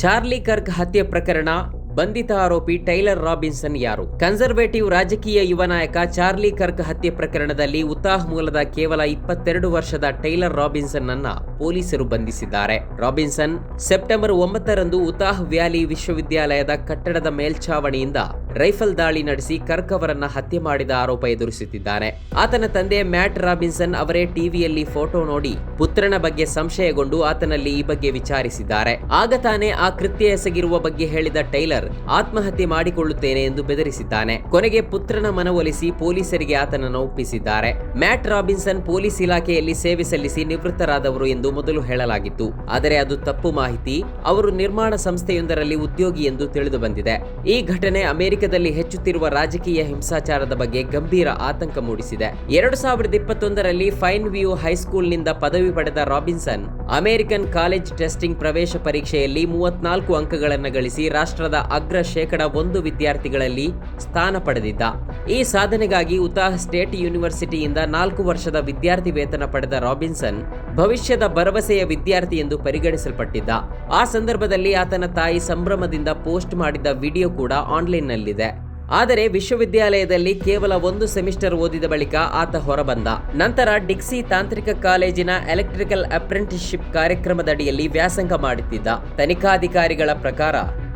Charlie ಕರ್ಕ್ ಹತ್ಯೆ ಪ್ರಕರಣ, ಬಂಧಿತ ಆರೋಪಿ ಟೈಲರ್ ರಾಬಿನ್ಸನ್ ಯಾರು? ಕನ್ಸರ್ವೇಟಿವ್ ರಾಜಕೀಯ ಯುವ ನಾಯಕ ಚಾರ್ಲಿ ಕರ್ಕ್ ಹತ್ಯೆ ಪ್ರಕರಣದಲ್ಲಿ ಉತಾಹ್ ಮೂಲದ ಕೇವಲ ಇಪ್ಪತ್ತೆರಡು ವರ್ಷದ ಟೈಲರ್ ರಾಬಿನ್ಸನ್ ಅನ್ನ ಪೊಲೀಸರು ಬಂಧಿಸಿದ್ದಾರೆ. ರಾಬಿನ್ಸನ್ ಸೆಪ್ಟೆಂಬರ್ ಒಂಬತ್ತರಂದು ಉತಾಹ್ ವ್ಯಾಲಿ ವಿಶ್ವವಿದ್ಯಾಲಯದ ಕಟ್ಟಡದ ಮೇಲ್ಛಾವಣಿಯಿಂದ ರೈಫಲ್ ದಾಳಿ ನಡೆಸಿ ಕರ್ಕ್ ಅವರನ್ನ ಹತ್ಯೆ ಮಾಡಿದ ಆರೋಪ ಎದುರಿಸುತ್ತಿದ್ದಾನೆ. ಆತನ ತಂದೆ ಮ್ಯಾಟ್ ರಾಬಿನ್ಸನ್ ಅವರೇ ಟಿವಿಯಲ್ಲಿ ಫೋಟೋ ನೋಡಿ ಪುತ್ರನ ಬಗ್ಗೆ ಸಂಶಯಗೊಂಡು ಆತನಲ್ಲಿ ಈ ಬಗ್ಗೆ ವಿಚಾರಿಸಿದ್ದಾರೆ. ಆಗ ತಾನೇ ಆ ಕೃತ್ಯ ಎಸಗಿರುವ ಬಗ್ಗೆ ಹೇಳಿದ ಟೈಲರ್, ಆತ್ಮಹತ್ಯೆ ಮಾಡಿಕೊಳ್ಳುತ್ತೇನೆ ಎಂದು ಬೆದರಿಸಿದ್ದಾನೆ. ಕೊನೆಗೆ ಪುತ್ರನ ಮನವೊಲಿಸಿ ಪೊಲೀಸರಿಗೆ ಆತನನ್ನು ಒಪ್ಪಿಸಿದ್ದಾರೆ. ಮ್ಯಾಟ್ ರಾಬಿನ್ಸನ್ ಪೊಲೀಸ್ ಇಲಾಖೆಯಲ್ಲಿ ಸೇವೆ ಸಲ್ಲಿಸಿ ನಿವೃತ್ತರಾದವರು ಎಂದು ಮೊದಲು ಹೇಳಲಾಗಿತ್ತು. ಆದರೆ ಅದು ತಪ್ಪು ಮಾಹಿತಿ, ಅವರು ನಿರ್ಮಾಣ ಸಂಸ್ಥೆಯೊಂದರಲ್ಲಿ ಉದ್ಯೋಗಿ ಎಂದು ತಿಳಿದು ಬಂದಿದೆ. ಈ ಘಟನೆ ಅಮೆರಿಕದಲ್ಲಿ ಹೆಚ್ಚುತ್ತಿರುವ ರಾಜಕೀಯ ಹಿಂಸಾಚಾರದ ಬಗ್ಗೆ ಗಂಭೀರ ಆತಂಕ ಮೂಡಿಸಿದೆ. ಎರಡು ಸಾವಿರದ ಇಪ್ಪತ್ತೊಂದರಲ್ಲಿ ಫೈನ್ ವ್ಯೂ ಹೈಸ್ಕೂಲ್ನಿಂದ ಪದವಿ ಪಡೆದ ರಾಬಿನ್ಸನ್, ಅಮೆರಿಕನ್ ಕಾಲೇಜ್ ಟೆಸ್ಟಿಂಗ್ ಪ್ರವೇಶ ಪರೀಕ್ಷೆಯಲ್ಲಿ ಮೂವತ್ನಾಲ್ಕು ಅಂಕಗಳನ್ನು ಗಳಿಸಿ ರಾಷ್ಟ್ರದ ಅಗ್ರ ಶೇಕಡ ಒಂದು ವಿದ್ಯಾರ್ಥಿಗಳಲ್ಲಿ ಸ್ಥಾನ ಪಡೆದಿದ್ದ. ಈ ಸಾಧನೆಗಾಗಿ ಉತಾಹ್ ಸ್ಟೇಟ್ ಯೂನಿವರ್ಸಿಟಿಯಿಂದ ನಾಲ್ಕು ವರ್ಷದ ವಿದ್ಯಾರ್ಥಿ ವೇತನ ಪಡೆದ ರಾಬಿನ್ಸನ್ ಭವಿಷ್ಯದ ಭರವಸೆಯ ವಿದ್ಯಾರ್ಥಿ ಎಂದು ಪರಿಗಣಿಸಲ್ಪಟ್ಟಿದ್ದ. ಆ ಸಂದರ್ಭದಲ್ಲಿ ಆತನ ತಾಯಿ ಸಂಭ್ರಮದಿಂದ ಪೋಸ್ಟ್ ಮಾಡಿದ್ದ ವಿಡಿಯೋ ಕೂಡ ಆನ್ಲೈನ್ನಲ್ಲಿದೆ. ಆದರೆ ವಿಶ್ವವಿದ್ಯಾಲಯದಲ್ಲಿ ಕೇವಲ ಒಂದು ಸೆಮಿಸ್ಟರ್ ಓದಿದ ಬಳಿಕ ಆತ ಹೊರಬಂದ. ನಂತರ ಡಿಕ್ಸಿ ತಾಂತ್ರಿಕ ಕಾಲೇಜಿನ ಎಲೆಕ್ಟ್ರಿಕಲ್ ಅಪ್ರೆಂಟಿಸ್ಶಿಪ್ ಕಾರ್ಯಕ್ರಮದಡಿಯಲ್ಲಿ ವ್ಯಾಸಂಗ ಮಾಡುತ್ತಿದ್ದ ತನಿಖಾಧಿಕಾರಿಗಳ ಪ್ರಕಾರ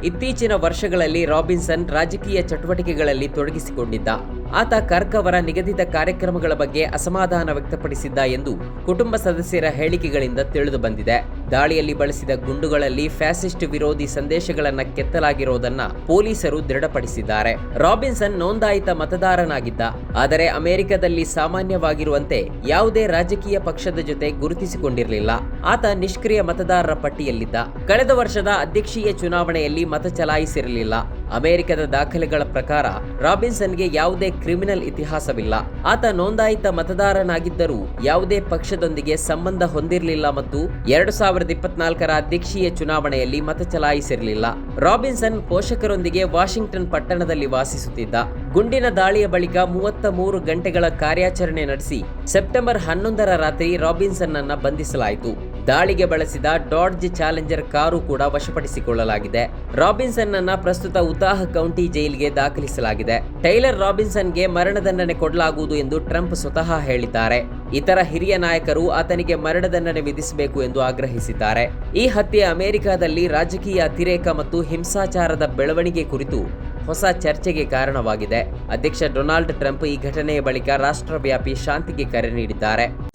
ಇತ್ತೀಚಿನ ವರ್ಷಗಳಲ್ಲಿ ರಾಬಿನ್ಸನ್ ರಾಜಕೀಯ ಚಟುವಟಿಕೆಗಳಲ್ಲಿ ತೊಡಗಿಸಿಕೊಂಡಿದ್ದ. ಆತ ಕರ್ಕ್ ಅವರ ನಿಗದಿತ ಕಾರ್ಯಕ್ರಮಗಳ ಬಗ್ಗೆ ಅಸಮಾಧಾನ ವ್ಯಕ್ತಪಡಿಸಿದ್ದ ಎಂದು ಕುಟುಂಬ ಸದಸ್ಯರ ಹೇಳಿಕೆಗಳಿಂದ ತಿಳಿದು ಬಂದಿದೆ. ದಾಳಿಯಲ್ಲಿ ಬಳಸಿದ ಗುಂಡುಗಳಲ್ಲಿ ಫ್ಯಾಸಿಸ್ಟ್ ವಿರೋಧಿ ಸಂದೇಶಗಳನ್ನು ಕೆತ್ತಲಾಗಿರುವುದನ್ನ ಪೊಲೀಸರು ದೃಢಪಡಿಸಿದ್ದಾರೆ. ರಾಬಿನ್ಸನ್ ನೋಂದಾಯಿತ ಮತದಾರನಾಗಿದ್ದ, ಆದರೆ ಅಮೆರಿಕದಲ್ಲಿ ಸಾಮಾನ್ಯವಾಗಿರುವಂತೆ ಯಾವುದೇ ರಾಜಕೀಯ ಪಕ್ಷದ ಜೊತೆ ಗುರುತಿಸಿಕೊಂಡಿರಲಿಲ್ಲ. ಆತ ನಿಷ್ಕ್ರಿಯ ಮತದಾರರ ಪಟ್ಟಿಯಲ್ಲಿದ್ದ. ಕಳೆದ ವರ್ಷದ ಅಧ್ಯಕ್ಷೀಯ ಚುನಾವಣೆಯಲ್ಲಿ ಮತ ಚಲಾಯಿಸಿರಲಿಲ್ಲ. ಅಮೆರಿಕದ ದಾಖಲೆಗಳ ಪ್ರಕಾರ, ರಾಬಿನ್ಸನ್ಗೆ ಯಾವುದೇ ಕ್ರಿಮಿನಲ್ ಇತಿಹಾಸವಿಲ್ಲ. ಆತ ನೋಂದಾಯಿತ ಮತದಾರನಾಗಿದ್ದರೂ ಯಾವುದೇ ಪಕ್ಷದೊಂದಿಗೆ ಸಂಬಂಧ ಹೊಂದಿರಲಿಲ್ಲ ಮತ್ತು ಎರಡು ಸಾವಿರದ ಇಪ್ಪತ್ನಾಲ್ಕರ ಅಧ್ಯಕ್ಷೀಯ ಚುನಾವಣೆಯಲ್ಲಿ ಮತ ಚಲಾಯಿಸಿರಲಿಲ್ಲ. ರಾಬಿನ್ಸನ್ ಪೋಷಕರೊಂದಿಗೆ ವಾಷಿಂಗ್ಟನ್ ಪಟ್ಟಣದಲ್ಲಿ ವಾಸಿಸುತ್ತಿದ್ದ. ಗುಂಡಿನ ದಾಳಿಯ ಬಳಿಕ ಮೂವತ್ತ ಮೂರು ಗಂಟೆಗಳ ಕಾರ್ಯಾಚರಣೆ ನಡೆಸಿ, ಸೆಪ್ಟೆಂಬರ್ ಹನ್ನೊಂದರ ರಾತ್ರಿ ರಾಬಿನ್ಸನ್ ಅನ್ನ ಬಂಧಿಸಲಾಯಿತು. ದಾಳಿಗೆ ಬಳಸಿದ ಡಾಡ್ಜ್ ಚಾಲೆಂಜರ್ ಕಾರು ಕೂಡ ವಶಪಡಿಸಿಕೊಳ್ಳಲಾಗಿದೆ. ರಾಬಿನ್ಸನ್ ಅನ್ನ ಪ್ರಸ್ತುತ ಉತಾಹ ಕೌಂಟಿ ಜೈಲಿಗೆ ದಾಖಲಿಸಲಾಗಿದೆ. ಟೈಲರ್ ರಾಬಿನ್ಸನ್ಗೆ ಮರಣದಂಡನೆ ಕೊಡಲಾಗುವುದು ಎಂದು ಟ್ರಂಪ್ ಸ್ವತಃ ಹೇಳಿದ್ದಾರೆ. ಇತರ ಹಿರಿಯ ನಾಯಕರು ಆತನಿಗೆ ಮರಣದಂಡನೆ ವಿಧಿಸಬೇಕು ಎಂದು ಆಗ್ರಹಿಸಿದ್ದಾರೆ. ಈ ಹತ್ಯೆ ಅಮೆರಿಕದಲ್ಲಿ ರಾಜಕೀಯ ಅತಿರೇಕ ಮತ್ತು ಹಿಂಸಾಚಾರದ ಬೆಳವಣಿಗೆ ಕುರಿತು ಹೊಸ ಚರ್ಚೆಗೆ ಕಾರಣವಾಗಿದೆ. ಅಧ್ಯಕ್ಷ ಡೊನಾಲ್ಡ್ ಟ್ರಂಪ್ ಈ ಘಟನೆಯ ಬಳಿಕ ರಾಷ್ಟ್ರವ್ಯಾಪಿ ಶಾಂತಿಗೆ ಕರೆ ನೀಡಿದ್ದಾರೆ.